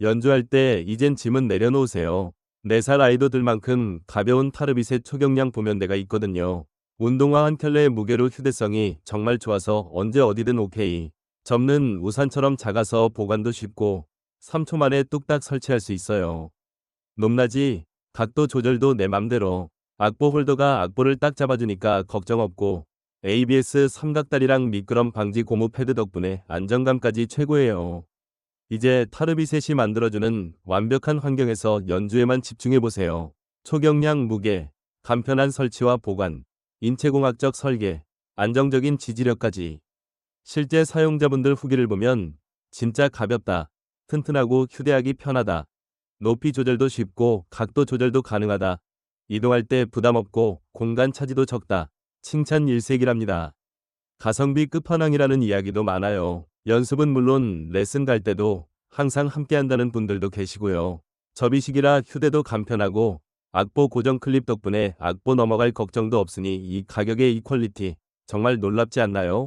연주할 때 이젠 짐은 내려놓으세요. 4살 아이도들만큼 가벼운 타르빗의 초경량 보면대가 있거든요. 운동화 한 켤레의 무게로 휴대성이 정말 좋아서 언제 어디든 오케이. 접는 우산처럼 작아서 보관도 쉽고 3초 만에 뚝딱 설치할 수 있어요. 높낮이, 각도 조절도 내 맘대로. 악보 홀더가 악보를 딱 잡아주니까 걱정 없고 ABS 삼각다리랑 미끄럼 방지 고무 패드 덕분에 안정감까지 최고예요. 이제 타르비셋이 만들어주는 완벽한 환경에서 연주에만 집중해보세요. 초경량 무게, 간편한 설치와 보관, 인체공학적 설계, 안정적인 지지력까지. 실제 사용자분들 후기를 보면 진짜 가볍다, 튼튼하고 휴대하기 편하다, 높이 조절도 쉽고 각도 조절도 가능하다, 이동할 때 부담 없고 공간 차지도 적다. 칭찬 일색이랍니다. 가성비 끝판왕이라는 이야기도 많아요. 연습은 물론 레슨 갈 때도 항상 함께 한다는 분들도 계시고요. 접이식이라 휴대도 간편하고 악보 고정 클립 덕분에 악보 넘어갈 걱정도 없으니 이 가격의 이 퀄리티 정말 놀랍지 않나요?